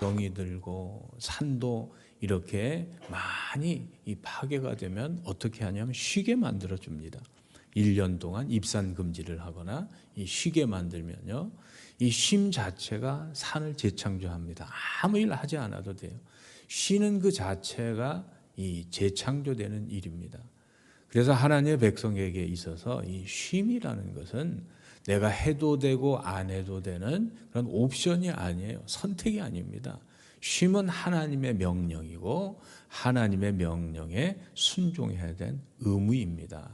병이 들고 산도 이렇게 많이 이 파괴가 되면 어떻게 하냐면 쉬게 만들어 줍니다. 1년 동안 입산 금지를 하거나 이 쉬게 만들면요. 이 쉼 자체가 산을 재창조합니다. 아무 일 하지 않아도 돼요. 쉬는 그 자체가 이 재창조되는 일입니다. 그래서 하나님의 백성에게 있어서 이 쉼이라는 것은 내가 해도 되고 안 해도 되는 그런 옵션이 아니에요. 선택이 아닙니다. 쉼은 하나님의 명령이고 하나님의 명령에 순종해야 된 의무입니다.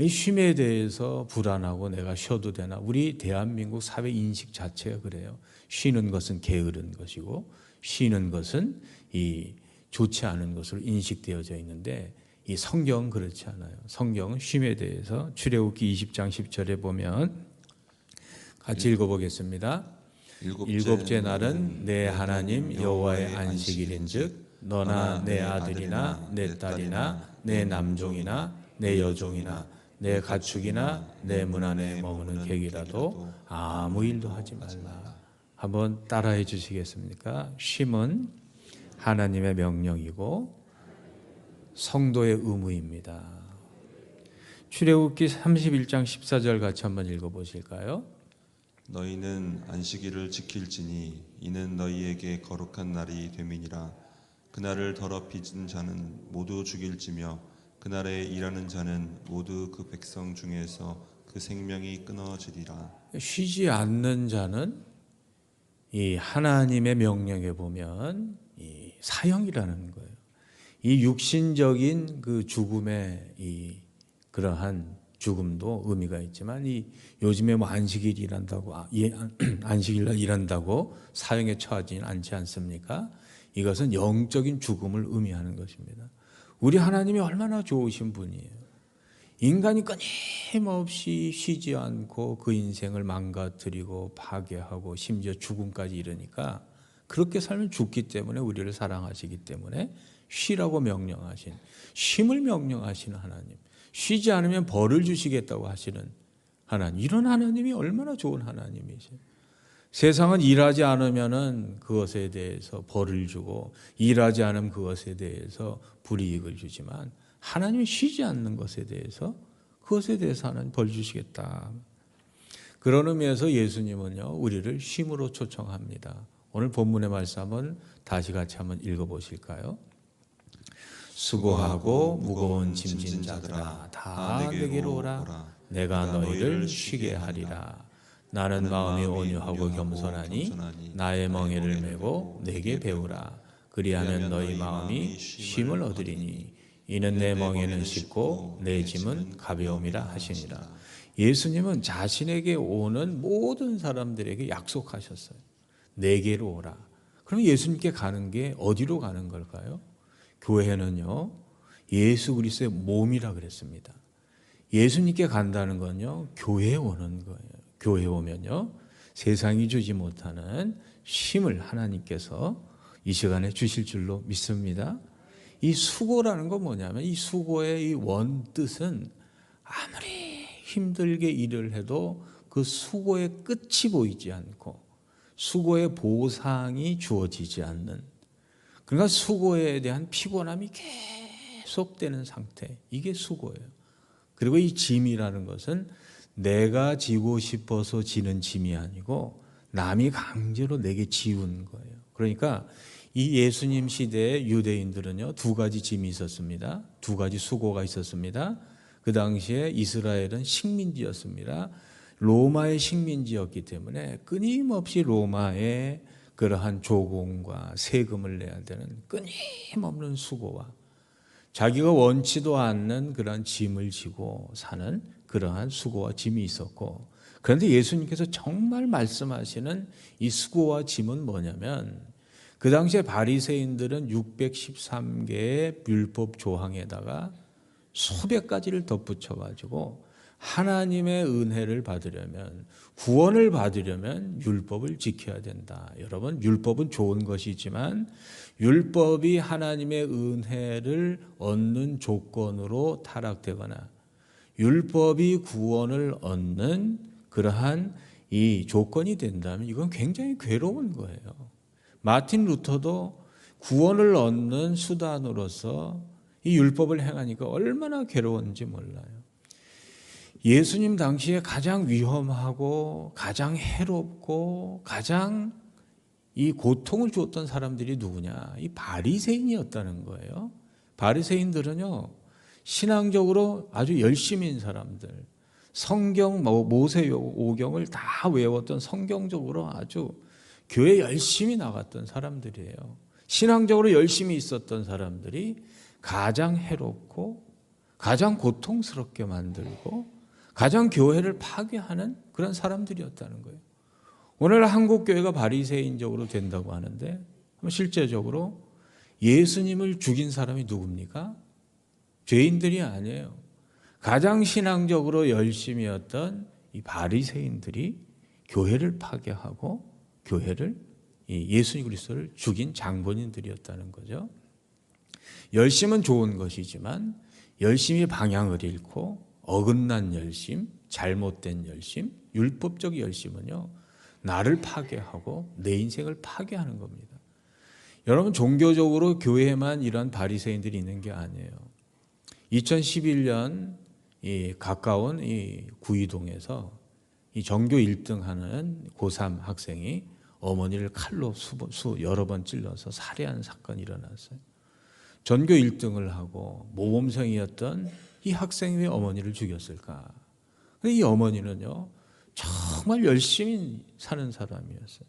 이 쉼에 대해서 불안하고 내가 쉬어도 되나? 우리 대한민국 사회 인식 자체가 그래요. 쉬는 것은 게으른 것이고 쉬는 것은 이 좋지 않은 것으로 인식되어져 있는데 이 성경은 그렇지 않아요. 성경은 쉼에 대해서 출애굽기 20장 10절에 보면 같이 읽어보겠습니다. 일곱째 날은 내 하나님 여호와의 안식일인즉 너나 내 아들이나 내 딸이나 내 남종이나 내 여종이나 내 가축이나 내 문 안에 머무는 객이라도 아무 일도 하지 말라. 한번 따라해 주시겠습니까? 쉼은 하나님의 명령이고 성도의 의무입니다. 출애굽기 31장 14절 같이 한번 읽어 보실까요? 너희는 안식일을 지킬지니 이는 너희에게 거룩한 날이 됨이니라 그날을 더럽히진 자는 모두 죽일지며 그날에 일하는 자는 모두 그 백성 중에서 그 생명이 끊어지리라 쉬지 않는 자는 이 하나님의 명령에 보면 이 사형이라는 거예요. 이 육신적인 그 죽음의 이 그러한 죽음도 의미가 있지만 이 요즘에 뭐 안식일 일한다고 아, 예, 안식일날 일한다고 사형에 처하지는 않지 않습니까? 이것은 영적인 죽음을 의미하는 것입니다. 우리 하나님이 얼마나 좋으신 분이에요. 인간이 끊임없이 쉬지 않고 그 인생을 망가뜨리고 파괴하고 심지어 죽음까지 이르니까 그렇게 살면 죽기 때문에 우리를 사랑하시기 때문에 쉬라고 명령하신 쉼을 명령하시는 하나님 쉬지 않으면 벌을 주시겠다고 하시는 하나님 이런 하나님이 얼마나 좋은 하나님이세요 세상은 일하지 않으면은 그것에 대해서 벌을 주고 일하지 않으면 그것에 대해서 불이익을 주지만 하나님이 쉬지 않는 것에 대해서 그것에 대해서 하나님 벌 주시겠다. 그런 의미에서 예수님은요 우리를 쉼으로 초청합니다. 오늘 본문의 말씀 한번 다시 같이 한번 읽어보실까요? 수고하고 무거운 짐진 자들아 다 내게로 오라. 내가 너희를 쉬게 하리라. 나는 마음이 온유하고 겸손하니 나의 멍에를 메고 내게 배우라. 그리하면 너희 마음이 쉼을 얻으리니 이는 내 멍에는 쉽고 내 짐은 가벼움이라 하시니라 예수님은 자신에게 오는 모든 사람들에게 약속하셨어요. 내게로 오라. 그럼 예수님께 가는 게 어디로 가는 걸까요? 교회는요, 예수 그리스도의 몸이라 그랬습니다. 예수님께 간다는 건요, 교회에 오는 거예요. 교회에 오면요, 세상이 주지 못하는 쉼을 하나님께서 이 시간에 주실 줄로 믿습니다. 이 수고라는 건 뭐냐면 이 수고의 이 원뜻은 아무리 힘들게 일을 해도 그 수고의 끝이 보이지 않고 수고의 보상이 주어지지 않는 그러니까 수고에 대한 피곤함이 계속되는 상태. 이게 수고예요. 그리고 이 짐이라는 것은 내가 지고 싶어서 지는 짐이 아니고 남이 강제로 내게 지운 거예요. 그러니까 이 예수님 시대의 유대인들은요, 두 가지 짐이 있었습니다. 두 가지 수고가 있었습니다. 그 당시에 이스라엘은 식민지였습니다. 로마의 식민지였기 때문에 끊임없이 로마의 그러한 조공과 세금을 내야 되는 끊임없는 수고와 자기가 원치도 않는 그러한 짐을 지고 사는 그러한 수고와 짐이 있었고 그런데 예수님께서 정말 말씀하시는 이 수고와 짐은 뭐냐면 그 당시에 바리새인들은 613개의 율법 조항에다가 수백 가지를 덧붙여 가지고 하나님의 은혜를 받으려면 구원을 받으려면 율법을 지켜야 된다. 여러분 율법은 좋은 것이지만 율법이 하나님의 은혜를 얻는 조건으로 타락되거나 율법이 구원을 얻는 그러한 이 조건이 된다면 이건 굉장히 괴로운 거예요. 마틴 루터도 구원을 얻는 수단으로서 이 율법을 행하니까 얼마나 괴로웠는지 몰라요. 예수님 당시에 가장 위험하고 가장 해롭고 가장 이 고통을 주었던 사람들이 누구냐? 이 바리새인이었다는 거예요. 바리새인들은요. 신앙적으로 아주 열심인 사람들. 성경 뭐 모세 오경을 다 외웠던 성경적으로 아주 교회 열심히 나갔던 사람들이에요. 신앙적으로 열심히 있었던 사람들이 가장 해롭고 가장 고통스럽게 만들고 가장 교회를 파괴하는 그런 사람들이었다는 거예요. 오늘 한국 교회가 바리새인적으로 된다고 하는데 실제적으로 예수님을 죽인 사람이 누굽니까? 죄인들이 아니에요. 가장 신앙적으로 열심이었던 이 바리새인들이 교회를 파괴하고 교회를 예수님 그리스도를 죽인 장본인들이었다는 거죠. 열심은 좋은 것이지만 열심히 방향을 잃고 어긋난 열심, 잘못된 열심, 율법적 열심은요 나를 파괴하고 내 인생을 파괴하는 겁니다. 여러분 종교적으로 교회에만 이런 바리새인들이 있는 게 아니에요. 2011년 이 가까운 이 구이동에서 이 전교 1등 하는 고3 학생이 어머니를 칼로 수, 수 여러 번 찔러서 살해한 사건이 일어났어요. 전교 1등을 하고 모범생이었던 이 학생이 왜 어머니를 죽였을까? 이 어머니는요 정말 열심히 사는 사람이었어요.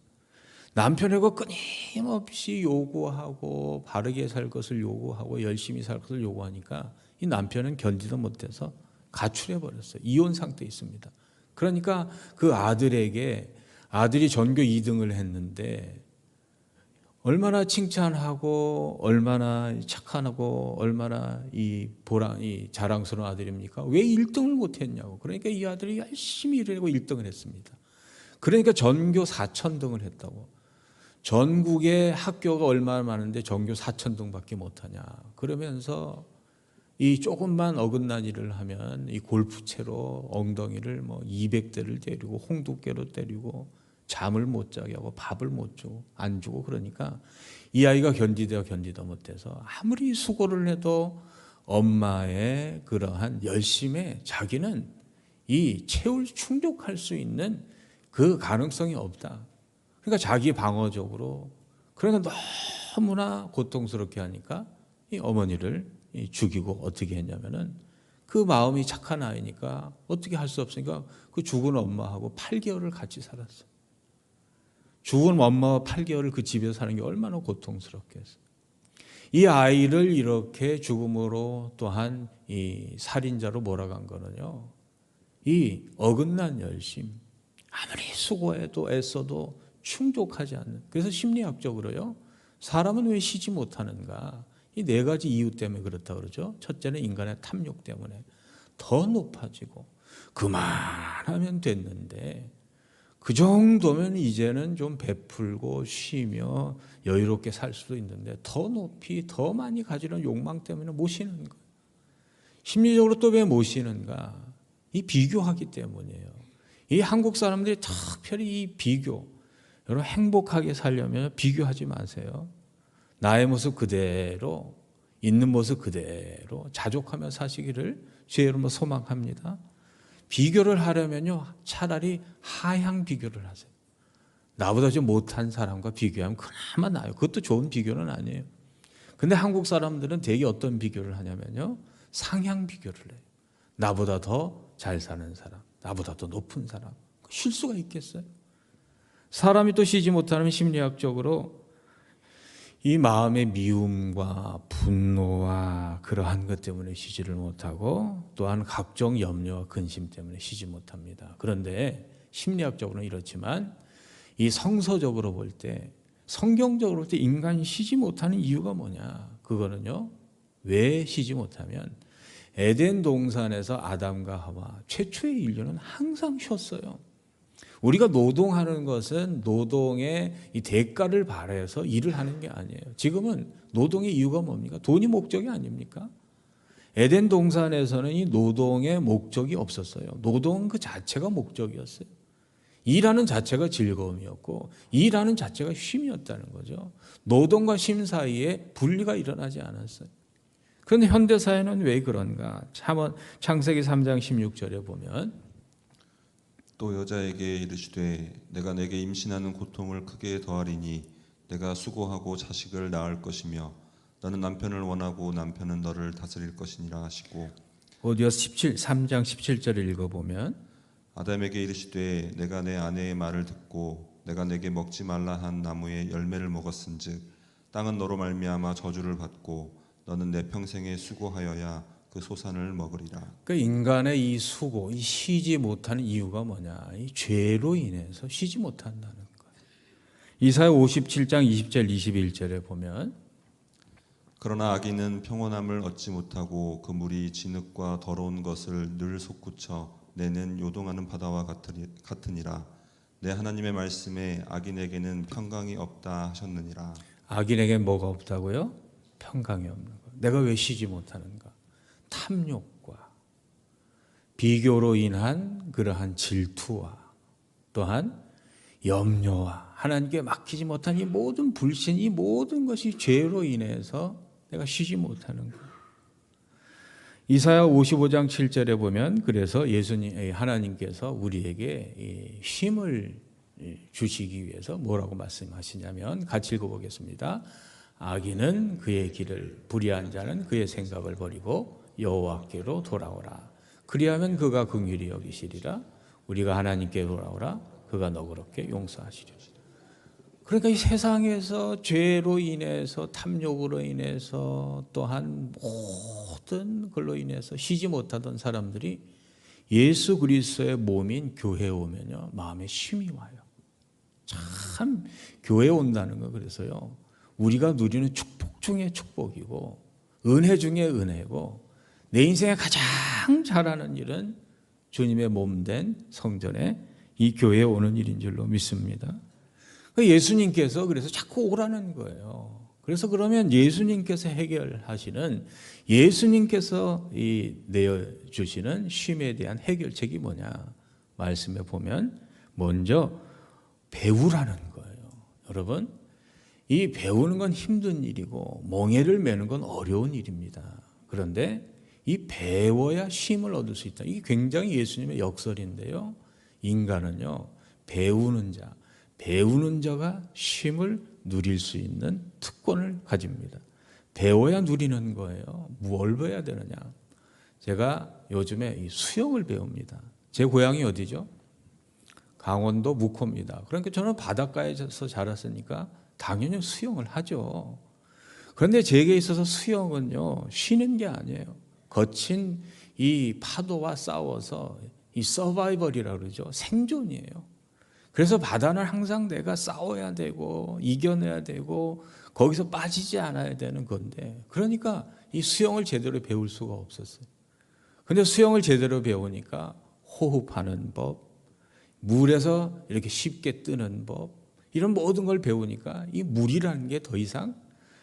남편에게 끊임없이 요구하고 바르게 살 것을 요구하고 열심히 살 것을 요구하니까 이 남편은 견디도 못해서 가출해 버렸어요. 이혼 상태에 있습니다. 그러니까 그 아들에게 아들이 전교 2등을 했는데 얼마나 칭찬하고 얼마나 착하고 얼마나 이 보람 이 자랑스러운 아들입니까? 왜 1등을 못 했냐고. 그러니까 이 아들이 열심히 일하고 1등을 했습니다. 그러니까 전교 4천 등을 했다고. 전국에 학교가 얼마나 많은데 전교 4천 등밖에 못 하냐. 그러면서 이 조금만 어긋난 일을 하면 이 골프채로 엉덩이를 뭐 200대를 때리고 홍두깨로 때리고 잠을 못 자게 하고 밥을 못 주고 안 주고 그러니까 이 아이가 견디다 견디다 못해서 아무리 수고를 해도 엄마의 그러한 열심에 자기는 이 채울 충족할 수 있는 그 가능성이 없다. 그러니까 자기 방어적으로 그러니까 너무나 고통스럽게 하니까 이 어머니를 죽이고 어떻게 했냐면은 그 마음이 착한 아이니까 어떻게 할 수 없으니까 그 죽은 엄마하고 8개월을 같이 살았어요. 죽은 엄마와 8개월을 그 집에서 사는 게 얼마나 고통스럽겠어요. 이 아이를 이렇게 죽음으로 또한 이 살인자로 몰아간 거는요. 이 어긋난 열심, 아무리 수고해도 애써도 충족하지 않는. 그래서 심리학적으로요. 사람은 왜 쉬지 못하는가? 이 네 가지 이유 때문에 그렇다 그러죠. 첫째는 인간의 탐욕 때문에 더 높아지고 그만하면 됐는데 그 정도면 이제는 좀 베풀고 쉬며 여유롭게 살 수도 있는데 더 높이 더 많이 가지는 욕망 때문에 못 쉬는 거예요. 심리적으로 또왜못 쉬는가? 이 비교하기 때문이에요. 이 한국 사람들이 특별히 이 비교, 여러분 행복하게 살려면 비교하지 마세요. 나의 모습 그대로 있는 모습 그대로 자족하며 사시기를 주의 이름으로 소망합니다. 비교를 하려면요 차라리 하향 비교를 하세요. 나보다 좀 못한 사람과 비교하면 그나마 나요. 그것도 좋은 비교는 아니에요. 근데 한국 사람들은 되게 어떤 비교를 하냐면요 상향 비교를 해요. 나보다 더 잘 사는 사람, 나보다 더 높은 사람. 쉴 수가 있겠어요? 사람이 또 쉬지 못하면 심리학적으로 이 마음의 미움과 분노와 그러한 것 때문에 쉬지를 못하고 또한 각종 염려와 근심 때문에 쉬지 못합니다. 그런데 심리학적으로는 이렇지만 이 성서적으로 볼 때 성경적으로 볼 때 인간이 쉬지 못하는 이유가 뭐냐? 그거는요. 왜 쉬지 못하면 에덴 동산에서 아담과 하와 최초의 인류는 항상 쉬었어요. 우리가 노동하는 것은 노동의 이 대가를 바라서 일을 하는 게 아니에요. 지금은 노동의 이유가 뭡니까? 돈이 목적이 아닙니까? 에덴 동산에서는 이 노동의 목적이 없었어요. 노동 그 자체가 목적이었어요. 일하는 자체가 즐거움이었고 일하는 자체가 쉼이었다는 거죠. 노동과 쉼 사이에 분리가 일어나지 않았어요. 그런데 현대 사회는 왜 그런가? 참- 창세기 3장 16절에 보면 또 여자에게 이르시되 내가 내게 임신하는 고통을 크게 더하리니 내가 수고하고 자식을 낳을 것이며 너는 남편을 원하고 남편은 너를 다스릴 것이니라 하시고. 오디오 17 3장 17절을 읽어 보면 아담에게 이르시되 내가 내 아내의 말을 듣고 내가 내게 먹지 말라 한 나무의 열매를 먹었은즉 땅은 너로 말미암아 저주를 받고 너는 내 평생에 수고하여야 그 소산을 먹으리라 그 인간의 이 수고, 이 쉬지 못하는 이유가 뭐냐? 이 죄로 인해서 쉬지 못한다는 거예요. 이사야 57장 20절 21절에 보면 그러나 아기는 평온함을 얻지 못하고 그 물이 진흙과 더러운 것을 늘 솟구쳐 내는 요동하는 바다와 같으니라 내 하나님의 말씀에 악인에게는 평강이 없다 하셨느니라 악인에게 뭐가 없다고요? 평강이 없는 거. 내가 왜 쉬지 못하는가? 탐욕과 비교로 인한 그러한 질투와 또한 염려와 하나님께 맡기지 못한 이 모든 불신, 이 모든 것이 죄로 인해서 내가 쉬지 못하는 거. 이사야 55장 7절에 보면 그래서 예수님 에, 하나님께서 우리에게 이, 주시기 위해서 뭐라고 말씀하시냐면 같이 읽어보겠습니다. 악인은 그의 길을 불의한 자는 그의 생각을 버리고 여호와께로 돌아오라. 그리하면 그가 긍휼히 여기시리라. 우리가 하나님께 돌아오라. 그가 너그럽게 용서하시리라. 그러니까 이 세상에서 죄로 인해서 탐욕으로 인해서 또한 모든 걸로 인해서 쉬지 못하던 사람들이 예수 그리스도의 몸인 교회에 오면요 마음에 쉼이 와요. 참 교회 온다는 거 그래서요 우리가 누리는 축복 중에 축복이고 은혜 중에 은혜고 내 인생에 가장 잘하는 일은 주님의 몸된 성전에 이 교회에 오는 일인 줄로 믿습니다. 그 예수님께서 그래서 자꾸 오라는 거예요. 그래서 그러면 예수님께서 해결하시는 예수님께서 이 내어 주시는 쉼에 대한 해결책이 뭐냐? 말씀에 보면 먼저 배우라는 거예요. 여러분, 이 배우는 건 힘든 일이고 멍해를 매는 건 어려운 일입니다. 그런데 이 배워야 쉼을 얻을 수 있다. 이게 굉장히 예수님의 역설인데요. 인간은요, 배우는 자, 배우는 자가 쉼을 누릴 수 있는 특권을 가집니다. 배워야 누리는 거예요. 뭘 배워야 되느냐? 제가 요즘에 이 수영을 배웁니다. 제 고향이 어디죠? 강원도 묵호입니다. 그러니까 저는 바닷가에서 자랐으니까 당연히 수영을 하죠. 그런데 제게 있어서 수영은요, 쉬는 게 아니에요. 거친 이 파도와 싸워서 이 서바이벌이라고 그러죠. 생존이에요. 그래서 바다는 항상 내가 싸워야 되고 이겨내야 되고 거기서 빠지지 않아야 되는 건데 그러니까 이 수영을 제대로 배울 수가 없었어요. 근데 수영을 제대로 배우니까 호흡하는 법, 물에서 이렇게 쉽게 뜨는 법, 이런 모든 걸 배우니까 이 물이라는 게 더 이상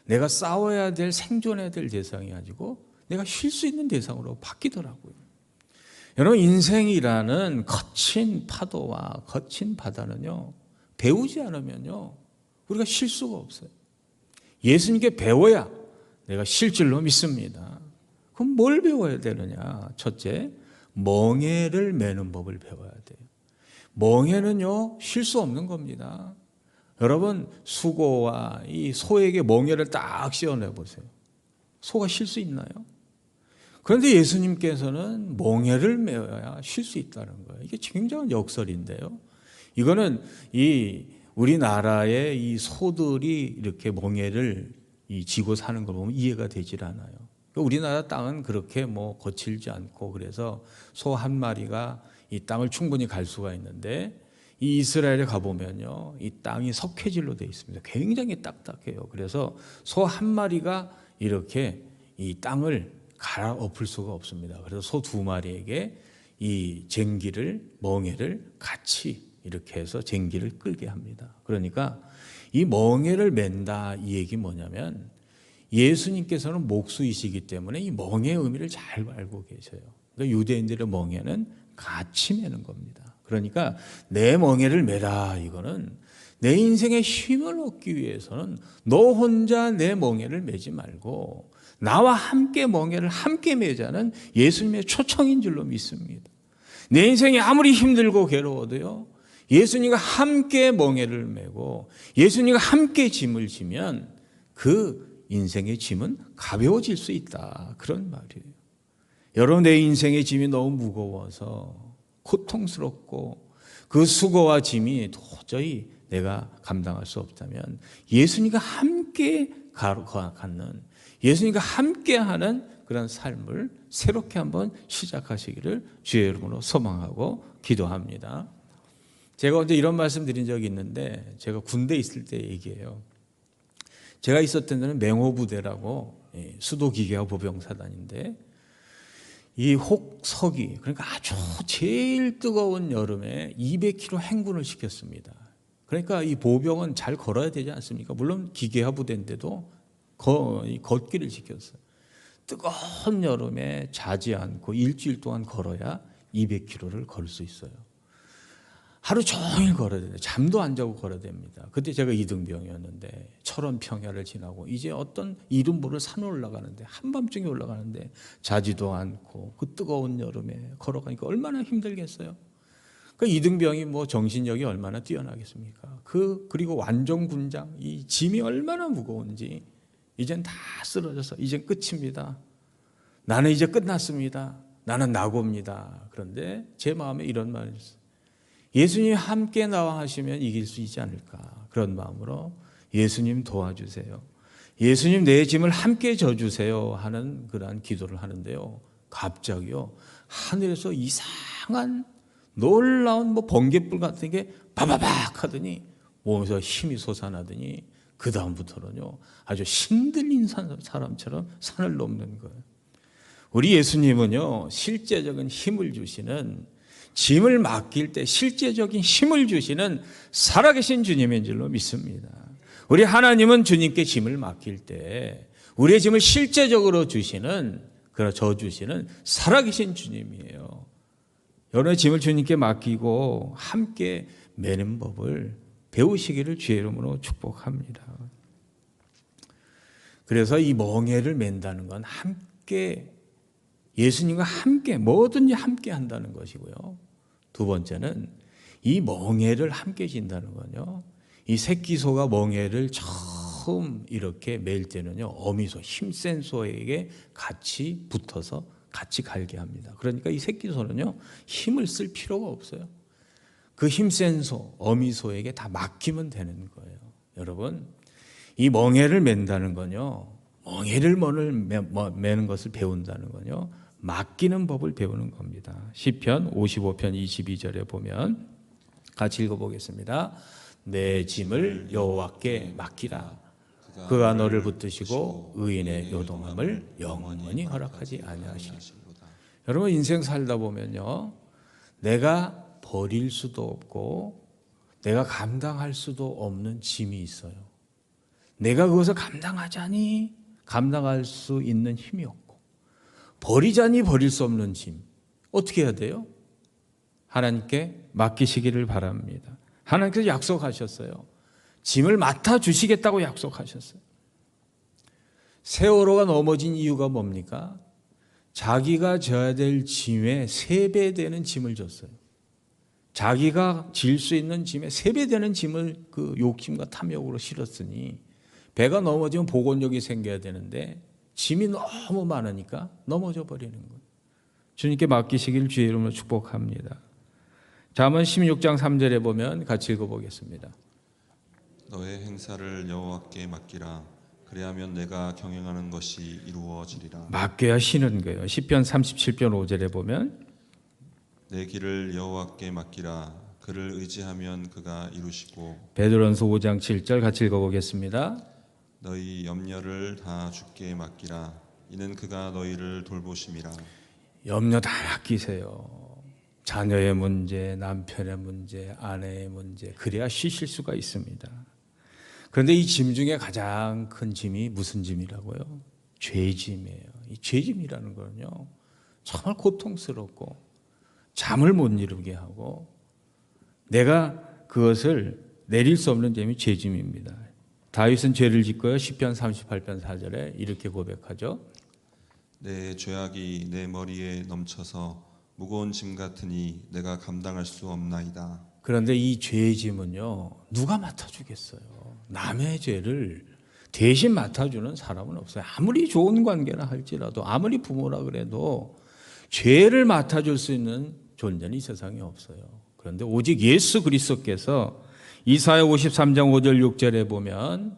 내가 싸워야 될 생존해야 될 대상이 아니고 내가 쉴 수 있는 대상으로 바뀌더라고요. 여러분 인생이라는 거친 파도와 거친 바다는요 배우지 않으면요 우리가 쉴 수가 없어요. 예수님께 배워야 내가 쉴 줄로 믿습니다. 그럼 뭘 배워야 되느냐? 첫째, 멍해를 매는 법을 배워야 돼요. 멍해는요 쉴 수 없는 겁니다. 여러분 수고와 이 소에게 멍해를 딱 씌워내 보세요. 소가 쉴 수 있나요? 그런데 예수님께서는 멍해를 메어야 쉴 수 있다는 거예요. 이게 굉장한 역설인데요. 이거는 이 우리나라의 이 소들이 이렇게 멍해를 이 지고 사는 걸 보면 이해가 되질 않아요. 우리나라 땅은 그렇게 뭐 거칠지 않고 그래서 소 한 마리가 이 땅을 충분히 갈 수가 있는데 이 이스라엘에 가보면요. 이 땅이 석회질로 되어 있습니다. 굉장히 딱딱해요. 그래서 소 한 마리가 이렇게 이 땅을 갈아 엎을 수가 없습니다. 그래서 소 두 마리에게 이 쟁기를 멍해를 같이 이렇게 해서 쟁기를 끌게 합니다. 그러니까 이 멍해를 맨다 이 얘기 뭐냐면 예수님께서는 목수이시기 때문에 이 멍해의 의미를 잘 알고 계셔요. 그러니까 유대인들의 멍해는 같이 매는 겁니다. 그러니까 내 멍에를 매라 이거는 내 인생에 힘을 얻기 위해서는 너 혼자 내 멍에를 매지 말고 나와 함께 멍에를 함께 매자는 예수님의 초청인 줄로 믿습니다. 내 인생이 아무리 힘들고 괴로워도요. 예수님과 함께 멍에를 메고 예수님과 함께 짐을 지면 그 인생의 짐은 가벼워질 수 있다. 그런 말이에요. 여러분 내 인생의 짐이 너무 무거워서 고통스럽고 그 수고와 짐이 도저히 내가 감당할 수 없다면 예수님과 함께 가- 갖는 예수님과 함께 하는 그런 삶을 새롭게 한번 시작하시기를 주의 이름으로 소망하고 기도합니다. 제가 언제 이런 말씀 드린 적이 있는데 제가 군대 있을 때 얘기해요. 제가 있었던 데는 맹호부대라고 예, 수도기계화 보병사단인데 이 혹서기 그러니까 아주 제일 뜨거운 여름에 200km 행군을 시켰습니다. 그러니까 이 보병은 잘 걸어야 되지 않습니까? 물론 기계화 부대인데도 걷기를 시켰어요. 뜨거운 여름에 자지 않고 일주일 동안 걸어야 200km를 걸수 있어요. 하루 종일 걸어야 돼요. 잠도 안 자고 걸어야 됩니다. 그때 제가 이등병이었는데 철원 평야를 지나고 이제 어떤 이름 모를 산을 올라가는데 한밤중에 올라가는데 자지도 않고 그 뜨거운 여름에 걸어가니까 얼마나 힘들겠어요. 그 이등병이 뭐 정신력이 얼마나 뛰어나겠습니까? 그 그리고 완전 군장 이 짐이 얼마나 무거운지 이젠 다 쓰러져서 이젠 끝입니다. 나는 이제 끝났습니다. 나는 낙오입니다. 그런데 제 마음에 이런 말이 있어요. 예수님 함께 나와 하시면 이길 수 있지 않을까 그런 마음으로 예수님 도와주세요. 예수님 내 짐을 함께 져주세요 하는 그러한 기도를 하는데요. 갑자기요 하늘에서 이상한 놀라운 뭐 번개불 같은 게 바바박 하더니 몸에서 힘이 솟아나더니 그 다음부터는요 아주 신들린 사- 사람처럼 산을 넘는 거예요. 우리 예수님은요 실제적인 힘을 주시는 짐을 맡길 때 실제적인 힘을 주시는 살아계신 주님인 줄로 믿습니다. 우리 하나님은 주님께 짐을 맡길 때 우리의 짐을 실제적으로 주시는 그저 저 주시는 살아계신 주님이에요. 여러분의 짐을 주님께 맡기고 함께 매는 법을 배우시기를 주의 이름으로 축복합니다. 그래서 이 멍해를 맨다는 건 함께 예수님과 함께 뭐든지 함께 한다는 것이고요. 두 번째는 이 멍해를 함께 진다는 건요. 이 새끼소가 멍해를 처음 이렇게 맬 때는요. 어미소 힘센 소에게 같이 붙어서 같이 갈게 합니다. 그러니까 이 새끼소는요. 힘을 쓸 필요가 없어요. 그 힘센 소, 어미소에게 다 맡기면 되는 거예요. 여러분, 이 멍해를 맨다는 건요. 멍해를 뭐- 매는 것을 배운다는 건요. 맡기는 법을 배우는 겁니다. 시편 55편 22절에 보면 같이 읽어 보겠습니다. 내 짐을 여호와께 맡기라. 그가 너를 붙드시고 의인의 요동함을 영원히 허락하지 아니하시리. 여러분 인생 살다 보면요. 내가 버릴 수도 없고 내가 감당할 수도 없는 짐이 있어요. 내가 그것을 감당하자니 감당할 수 있는 힘이 없고 버리자니 버릴 수 없는 짐. 어떻게 해야 돼요? 하나님께 맡기시기를 바랍니다. 하나님께서 약속하셨어요. 짐을 맡아 주시겠다고 약속하셨어요. 세월호가 넘어진 이유가 뭡니까? 자기가 져야 될 짐의 세배 되는 짐을 졌어요. 자기가 질 수 있는 짐의 세배 되는 짐을 그 욕심과 탐욕으로 실었으니 배가 넘어지면 복원력이 생겨야 되는데 짐이 너무 많으니까 넘어져 버리는 거예요. 주님께 맡기시길 주의 이름으로 축복합니다. 잠언 16장 3절에 보면 같이 읽어 보겠습니다. 너의 행사를 여호와께 맡기라. 그리하면 내가 경영하는 것이 이루어지리라. 맡겨야 쉬는 거예요. 10편 37편 5절에 보면 내 길을 여호와께 맡기라. 그를 의지하면 그가 이루시고 베드로전서 5장 7절 같이 읽어보겠습니다. 너희 염려를 다 주께 맡기라. 이는 그가 너희를 돌보심이라. 염려 다 맡기세요. 자녀의 문제, 남편의 문제, 아내의 문제, 그래야 쉬실 수가 있습니다. 그런데 이 짐 중에 가장 큰 짐이 무슨 짐이라고요? 죄짐이에요. 이 죄짐이라는 거는요, 정말 고통스럽고, 잠을 못 이루게 하고, 내가 그것을 내릴 수 없는 점이 죄짐입니다. 다윗은 죄를 짓고요. 10편 38편 4절에 이렇게 고백하죠. 내 죄악이 내 머리에 넘쳐서 무거운 짐 같으니 내가 감당할 수 없나이다. 그런데 이 죄짐은요. 누가 맡아주겠어요? 남의 죄를 대신 맡아주는 사람은 없어요. 아무리 좋은 관계나 할지라도 아무리 부모라 그래도 죄를 맡아줄 수 있는 존재는 이 세상에 없어요. 그런데 오직 예수 그리스도께서 이사야 53장 5절 6절에 보면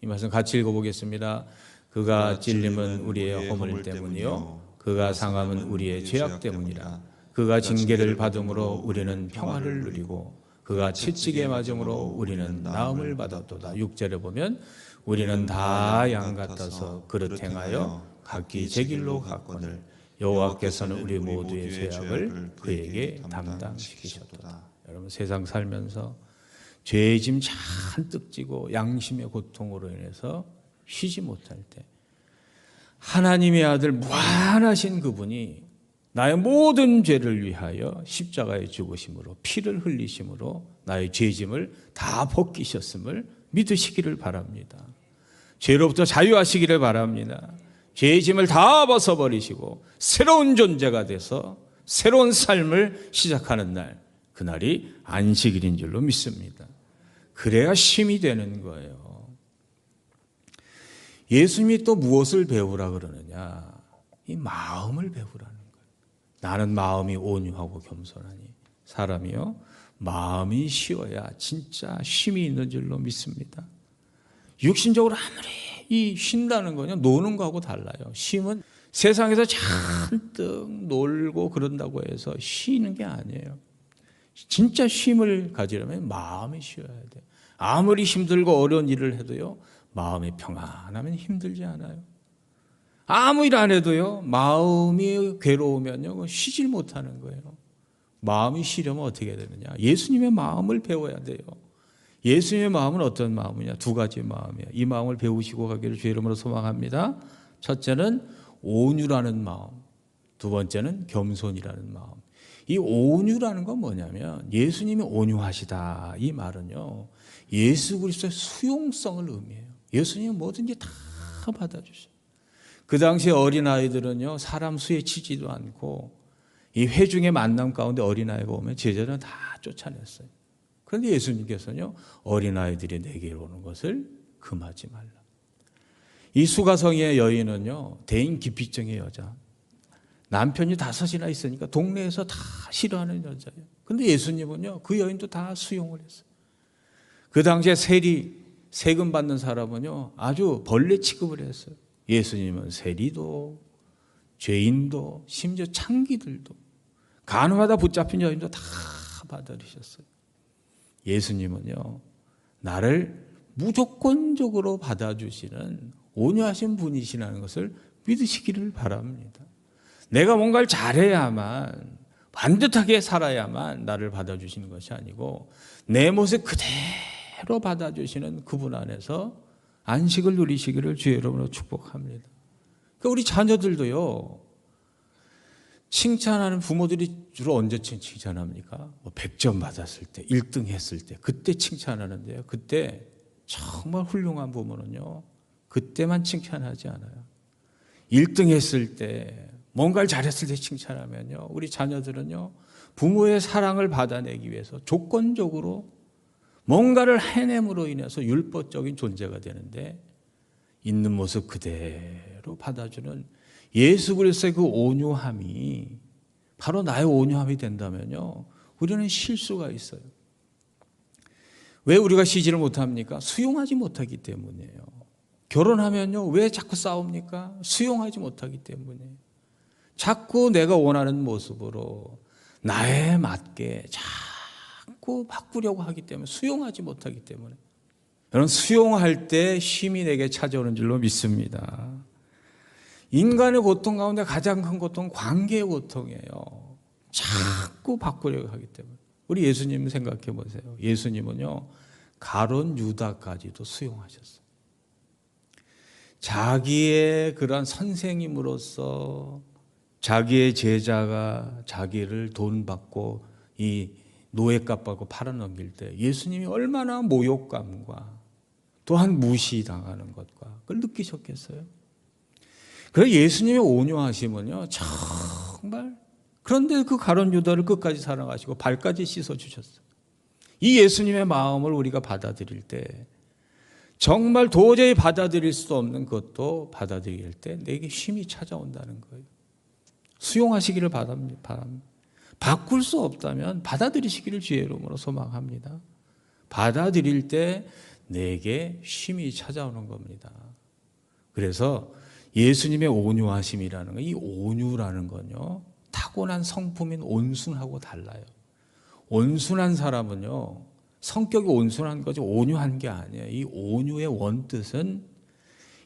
이 말씀 같이 읽어보겠습니다. 그가 찔림은 우리의 허물 때문이요. 그가 상함은 우리의 죄악 때문이라. 그가 징계를 받음으로 우리는 평화를 누리고 그가 채찍에 맞음으로 우리는 나음을 받았도다. 6절에 보면 우리는 다 양 같아서 그릇 행하여 각기 제 길로 갔거늘 여호와께서는 우리 모두의 죄악을 그에게 담당시키셨도다. 여러분 세상 살면서 죄의 짐 잔뜩 지고 양심의 고통으로 인해서 쉬지 못할 때 하나님의 아들 무한하신 그분이 나의 모든 죄를 위하여 십자가에 죽으심으로 피를 흘리심으로 나의 죄짐을 다 벗기셨음을 믿으시기를 바랍니다. 죄로부터 자유하시기를 바랍니다. 죄의 짐을 다 벗어버리시고 새로운 존재가 돼서 새로운 삶을 시작하는 날, 그날이 안식일인 줄로 믿습니다. 그래야 쉼이 되는 거예요. 예수님이 또 무엇을 배우라 그러느냐? 이 마음을 배우라는 거예요. 나는 마음이 온유하고 겸손하니 사람이요 마음이 쉬어야 진짜 쉼이 있는 줄로 믿습니다. 육신적으로 아무리 이 쉰다는 거는 노는 거하고 달라요. 쉼은 세상에서 잔뜩 놀고 그런다고 해서 쉬는 게 아니에요. 진짜 쉼을 가지려면 마음이 쉬어야 돼. 아무리 힘들고 어려운 일을 해도요, 마음이 평안하면 힘들지 않아요. 아무 일 안 해도요, 마음이 괴로우면요, 쉬질 못하는 거예요. 마음이 쉬려면 어떻게 되느냐? 예수님의 마음을 배워야 돼요. 예수님의 마음은 어떤 마음이냐? 두 가지 마음이에요. 이 마음을 배우시고 가기를 주의 이름으로 소망합니다. 첫째는 온유라는 마음. 두 번째는 겸손이라는 마음. 이 온유라는 건 뭐냐면 예수님이 온유하시다. 이 말은요. 예수 그리스도의 수용성을 의미해요. 예수님은 뭐든지 다 받아주셔요. 그 당시 어린아이들은요. 사람 수에 치지도 않고 이 회중의 만남 가운데 어린아이가 오면 제자들은 다 쫓아냈어요. 그런데 예수님께서는요, 어린아이들이 내게 오는 것을 금하지 말라. 이 수가성의 여인은요, 대인 기피증의 여자. 남편이 다섯이나 있으니까 동네에서 다 싫어하는 여자예요. 근데 예수님은요, 그 여인도 다 수용을 했어요. 그 당시에 세리, 세금 받는 사람은요, 아주 벌레 취급을 했어요. 예수님은 세리도, 죄인도, 심지어 창기들도, 간호하다 붙잡힌 여인도 다 받아들이셨어요. 예수님은요, 나를 무조건적으로 받아주시는 온유하신 분이시라는 것을 믿으시기를 바랍니다. 내가 뭔가를 잘해야만, 반듯하게 살아야만 나를 받아주시는 것이 아니고, 내 모습 그대로 받아주시는 그분 안에서 안식을 누리시기를 주의 이름으로 축복합니다. 그러니까 우리 자녀들도요, 칭찬하는 부모들이 주로 언제 칭찬합니까? 뭐 100점 받았을 때, 1등 했을 때, 그때 칭찬하는데요. 그때 정말 훌륭한 부모는요, 그때만 칭찬하지 않아요. 1등 했을 때, 뭔가를 잘했을 때 칭찬하면요, 우리 자녀들은요, 부모의 사랑을 받아내기 위해서 조건적으로 뭔가를 해냄으로 인해서 율법적인 존재가 되는데, 있는 모습 그대로 받아주는 예수 그리스도의 그 온유함이 바로 나의 온유함이 된다면요. 우리는 실수가 있어요. 왜 우리가 쉬지를 못합니까? 수용하지 못하기 때문이에요. 결혼하면요. 왜 자꾸 싸웁니까? 수용하지 못하기 때문이에요. 자꾸 내가 원하는 모습으로 나에 맞게 자꾸 바꾸려고 하기 때문에 수용하지 못하기 때문에 여러분 수용할 때 쉼이 내게 찾아오는 줄로 믿습니다. 인간의 고통 가운데 가장 큰 고통은 관계의 고통이에요. 자꾸 바꾸려고 하기 때문에. 우리 예수님 생각해 보세요. 예수님은요, 가론 유다까지도 수용하셨어요. 자기의 그런 선생님으로서 자기의 제자가 자기를 돈 받고 이 노예값 받고 팔아넘길 때 예수님이 얼마나 모욕감과 또한 무시당하는 것과 그걸 느끼셨겠어요? 그래서 예수님의 온유하심은요 정말 그런데 그 가론 유다를 끝까지 사랑하시고 발까지 씻어 주셨어요. 이 예수님의 마음을 우리가 받아들일 때 정말 도저히 받아들일 수 없는 것도 받아들일 때 내게 힘이 찾아온다는 거예요. 수용하시기를 바랍니다. 바꿀 수 없다면 받아들이시기를 이름으로 소망합니다. 받아들일 때 내게 힘이 찾아오는 겁니다. 그래서 예수님의 온유하심이라는 거, 이 온유라는 건요, 타고난 성품인 온순하고 달라요. 온순한 사람은요, 성격이 온순한 거지 온유한 게 아니에요. 이 온유의 원뜻은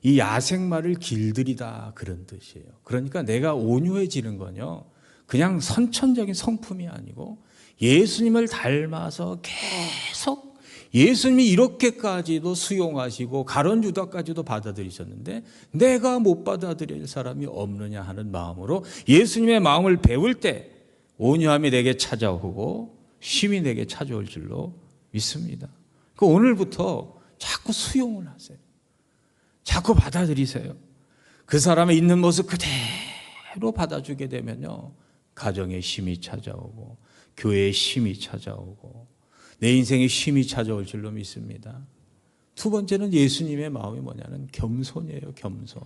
이 야생마를 길들이다 그런 뜻이에요. 그러니까 내가 온유해지는 건요, 그냥 선천적인 성품이 아니고 예수님을 닮아서 계속 예수님이 이렇게까지도 수용하시고 가론 유다까지도 받아들이셨는데 내가 못 받아들일 사람이 없느냐 하는 마음으로 예수님의 마음을 배울 때 온유함이 내게 찾아오고 힘이 내게 찾아올 줄로 믿습니다. 그 오늘부터 자꾸 수용을 하세요. 자꾸 받아들이세요. 그 사람의 있는 모습 그대로 받아주게 되면요. 가정에 힘이 찾아오고 교회에 힘이 찾아오고 내 인생에 힘이 찾아올 줄로 믿습니다. 두 번째는 예수님의 마음이 뭐냐는 겸손이에요. 겸손.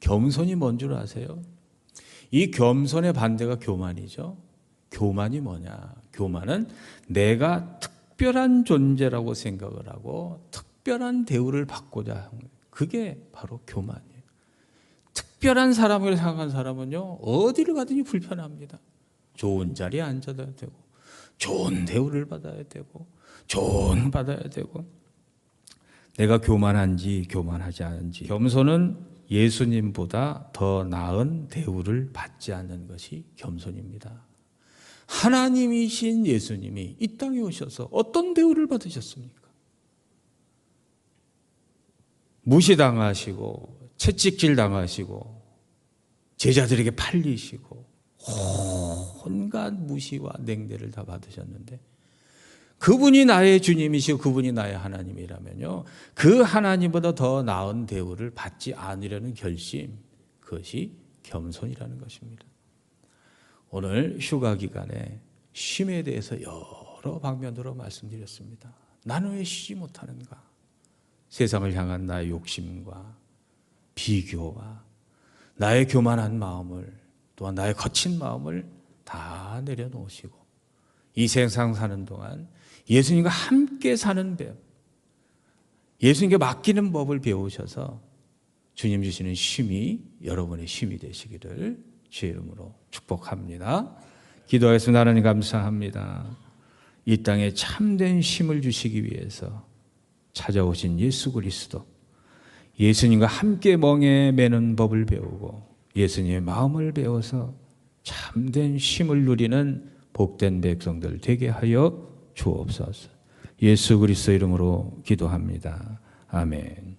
겸손이 뭔 줄 아세요? 이 겸손의 반대가 교만이죠. 교만이 뭐냐? 교만은 내가 특별한 존재라고 생각을 하고 특별한 대우를 받고자 하는. 그게 바로 교만이에요. 특별한 사람을 생각한 사람은요, 어디를 가든지 불편합니다. 좋은 자리에 앉아야 되고, 좋은 대우를 받아야 되고, 좋은 받아야 되고, 내가 교만한지 교만하지 않은지, 겸손은 예수님보다 더 나은 대우를 받지 않는 것이 겸손입니다. 하나님이신 예수님이 이 땅에 오셔서 어떤 대우를 받으셨습니까? 무시당하시고 채찍질 당하시고 제자들에게 팔리시고 온갖 무시와 냉대를 다 받으셨는데 그분이 나의 주님이시고 그분이 나의 하나님이라면요 그 하나님보다 더 나은 대우를 받지 않으려는 결심 그것이 겸손이라는 것입니다. 오늘 휴가 기간에 쉼에 대해서 여러 방면으로 말씀드렸습니다. 나는 왜 쉬지 못하는가? 세상을 향한 나의 욕심과 비교와 나의 교만한 마음을 또한 나의 거친 마음을 다 내려놓으시고 이 세상 사는 동안 예수님과 함께 사는 법, 예수님께 맡기는 법을 배우셔서 주님 주시는 쉼이 여러분의 쉼이 되시기를 주의 이름으로 축복합니다. 기도하겠습니다. 하나님 감사합니다. 이 땅에 참된 쉼을 주시기 위해서 찾아오신 예수 그리스도 예수님과 함께 멍에 매는 법을 배우고 예수님의 마음을 배워서 참된 쉼을 누리는 복된 백성들 되게 하여 주옵소서. 예수 그리스도 이름으로 기도합니다. 아멘.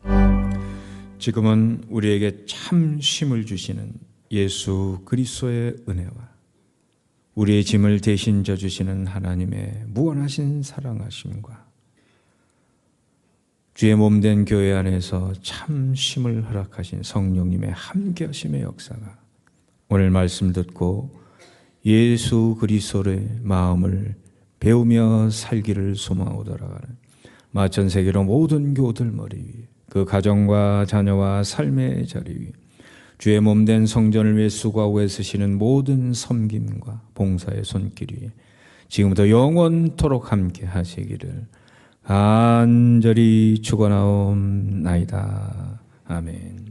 지금은 우리에게 참 쉼을 주시는 예수 그리스도의 은혜와 우리의 짐을 대신 져 주시는 하나님의 무한하신 사랑하심과 주의 몸 된 교회 안에서 참 쉼을 허락하신 성령님의 함께하심의 역사가 오늘 말씀 듣고 예수 그리스도의 마음을 배우며 살기를 소망하고 돌아가는 마천 세계로 모든 교우들 머리 위에 그 가정과 자녀와 삶의 자리 위에 주의 몸 된 성전을 위해 수고하고 애쓰시는 모든 섬김과 봉사의 손길 위에 지금부터 영원토록 함께 하시기를 간절히 축원하옵나이다. 아멘.